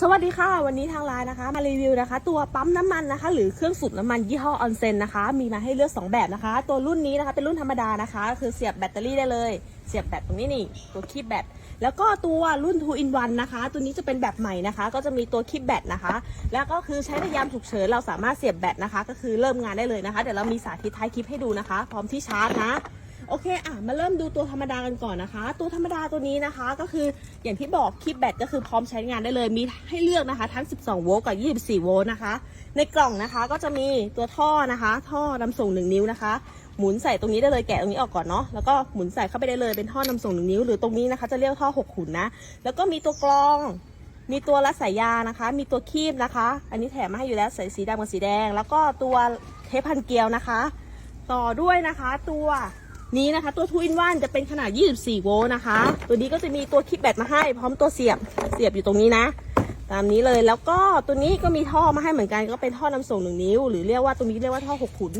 สวัสดีค่ะ วันนี้ทางร้านนะคะมารีวิวนะคะ ตัวปั๊มน้ำมันนะคะ หรือเครื่องสูบน้ำมันยี่ห้อออนเซนนะคะ มีมาให้เลือก 2 แบบนะคะ ตัวรุ่นนี้นะคะเป็นรุ่นธรรมดานะคะ คือเสียบแบตเตอรี่ได้เลย เสียบแบตตรงนี้นี่ ตัวคีบแบตแล้วก็ตัวรุ่น 2 in 1นะคะ ตัวนี้จะเป็นแบบใหม่นะคะ ก็จะมีตัวคีบแบตนะคะ แล้วก็คือใช้ในยามฉุกเฉินเราสามารถเสียบแบตนะคะ ก็คือเริ่มงานได้เลยนะคะเดี๋ยวเรามีสาธิตท้ายคลิปให้ดูนะคะ พร้อมที่ชาร์จนะ โอเคอะมาเริ่มดูตัวธรรมดากันก่อนนะคะ ตัวธรรมดาตัวนี้นะคะ ก็คืออย่างที่บอกคลิปแบตก็คือพร้อมใช้งานได้เลยมีให้เลือกนะคะ ทั้ง 12 โวลต์กับ 24 โวลต์นะคะ ในกล่องนะคะก็จะมีตัวท่อนะคะ ท่อนำส่ง 1 นิ้วนะคะ หมุนใส่ตรงนี้ได้เลยแกะตรงนี้ออกก่อนเนาะแล้วก็หมุนใส่เข้าไปได้เลยเป็นท่อนำส่ง 1 นิ้ว หรือตรงนี้นะคะจะเรียกท่อ 6 ขุนนะแล้วก็มีตัวกรองมีตัวรัดสายยานะคะ มีตัวคีบนะคะ อันนี้แถมมาให้อยู่แล้วใส่สีดำกับสีแดง แล้วก็ตัวเทปพันเกลียวนะคะ ต่อด้วยนะคะตัว นี้นะคะ ตัวทูอินวันจะเป็นขนาด 24 โวลต์นะคะ ตัวนี้ก็จะมีตัวคลิปแบตมาให้ พร้อมตัวเสียบเสียบอยู่ตรงนี้นะ ตามนี้เลยแล้วก็ตัวนี้ก็มีท่อมาให้เหมือนกันก็เป็นท่อนำส่งหนึ่งนิ้ว หรือเรียกว่าตรงนี้เรียกว่าท่อหกขุน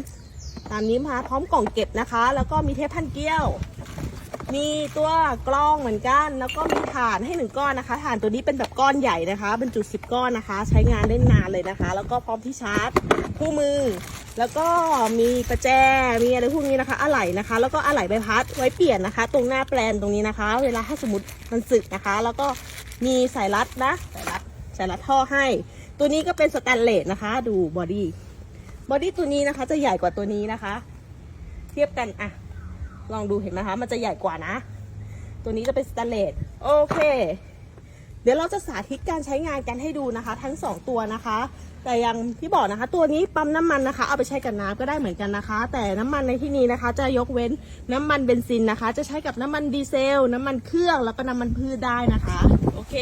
ตามนี้มาพร้อมกล่องเก็บนะคะ แล้วก็มีเทปพันเกลียว มีตัวกล้องเหมือนกัน แล้วก็มีถ่านให้หนึ่งก้อนนะคะถ่านตัวนี้เป็นแบบก้อนใหญ่นะคะบรรจุสิบก้อนนะคะ ใช้งานได้นานเลยนะคะ แล้วก็พร้อมที่ชาร์จคู่มือ แล้วก็มีประแจมีอะไรพวกนี้นะคะอะไหล่นะคะ แล้วก็อะไหล่ใบพัดไว้เปลี่ยนนะคะ ตรงหน้าแปลนตรงนี้นะคะ เวลาถ้าสมมติมันสึกนะคะ แล้วก็มีสายรัดนะสายรัดสายรัดท่อให้ ตัวนี้ก็เป็นสแตนเลสนะคะ ดูบอดี้บอดี้ตัวนี้นะคะจะใหญ่กว่าตัวนี้นะคะ เทียบกันอะ ลองดูเห็นไหมคะ มันจะใหญ่กว่านะ ตัวนี้จะเป็นสแตนเลสโอเค เดี๋ยวเราจะสาธิตการใช้งานกันให้ดูนะคะ ทั้ง 2 ตัวนะคะ แต่อยังที่บอกนะคะ ตัวนี้ปั๊มน้ำมันนะคะ เอาไปใช้กับน้ำก็ได้เหมือนกันนะคะ แต่น้ำมันในที่นี้นะคะ จะยกเว้นน้ำมันเบนซินนะคะ จะใช้กับน้ำมันดีเซล น้ำมันเครื่องแล้วก็น้ำมันพืชได้นะคะ โอเค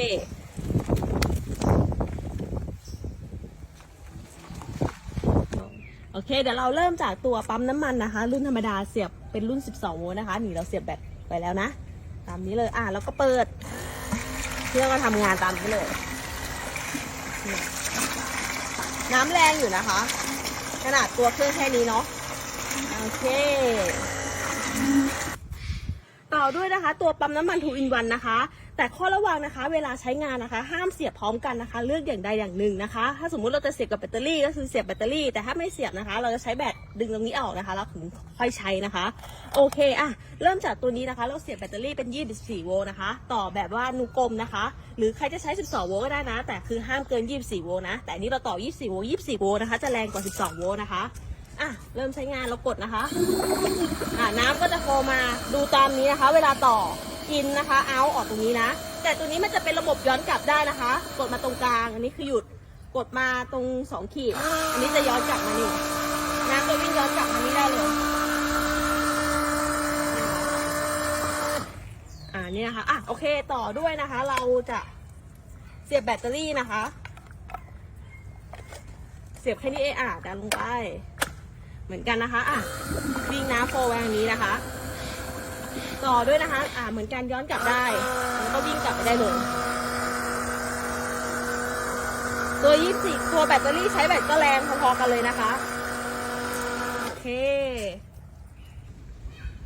โอเคเดี๋ยวเราเริ่มจากตัวปั๊มน้ำมันนะคะ รุ่นธรรมดาเสียบ เป็นรุ่น 12 โวลต์นะคะ นี่เราเสียบแบตไปแล้วนะ ตามนี้เลย อะแล้วก็เปิด เครื่องก็ทำงานตามนี้เลย น้ำแรงอยู่นะคะ ขนาดตัวเครื่องแค่นี้เนาะ โอเค ต่อด้วยนะคะ ตัวปั๊มน้ำมันทูอินวันนะคะแต่ข้อระวังนะคะ เวลาใช้งานนะคะ ห้ามเสียบพร้อมกันนะคะ เลือกอย่างใดอย่างหนึ่งนะคะ ถ้าสมมุติเราจะเสียบกับแบตเตอรี่ก็คือเสียบแบตเตอรี่แต่ถ้าไม่เสียบนะคะ เราจะใช้แบต ดึงตรงนี้ออกนะคะแล้วถึงค่อยใช้นะคะ โอเคอะเริ่มจากตัวนี้นะคะ เราเสียบแบตเตอรี่เป็น 24 โวลต์นะคะ ต่อแบบว่านูกลมนะคะ หรือใครจะใช้ 12 โวลต์ก็ได้นะ แต่คือห้ามเกิน 24 โวลต์นะ แต่นี้เราต่อ 24 โวลต์ 24 โวลต์นะคะ จะแรงกว่า 12 โวลต์นะคะอะเริ่มใช้งานเรากดนะคะอะน้ำก็จะโฟมาดูตามนี้นะคะ เวลาต่ออินนะคะ เอาออกตรงนี้นะ แต่ตัวนี้มันจะเป็นระบบย้อนกลับได้นะคะ กดมาตรงกลาง อันนี้คือหยุด กดมาตรงสองขีด อันนี้จะย้อนกลับมานี่ น้ำจะวิ่งย้อนกลับมานี่ได้เลยอ่านี่นะคะอะโอเคต่อด้วยนะคะ เราจะเสียบแบตเตอรี่นะคะ เสียบแค่นี้เองอะดันลงไป เหมือนกันนะคะอะวิ่งน้ำโฟวางนี้นะคะ ต่อด้วยนะคะ อ่าเหมือนกันย้อนกลับได้แล้วก็วิ่งกลับไปได้เลยตัวยี่สิบตัวแบตเตอรี่ใช้แบตก็แรงพอๆกันเลยนะคะ เค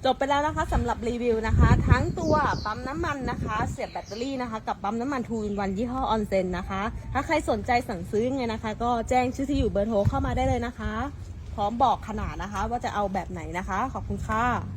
จบไปแล้วนะคะสำหรับรีวิวนะคะ ทั้งตัวปั๊มน้ำมันนะคะ เสียบแบตเตอรี่นะคะ กับปั๊มน้ำมันทูอินวันยี่ห้อออนเซนนะคะ ถ้าใครสนใจสั่งซื้อยังไงนะคะ ก็แจ้งชื่อที่อยู่เบอร์โทรเข้ามาได้เลยนะคะ พร้อมบอกขนาดนะคะ ว่าจะเอาแบบไหนนะคะ ขอบคุณค่ะ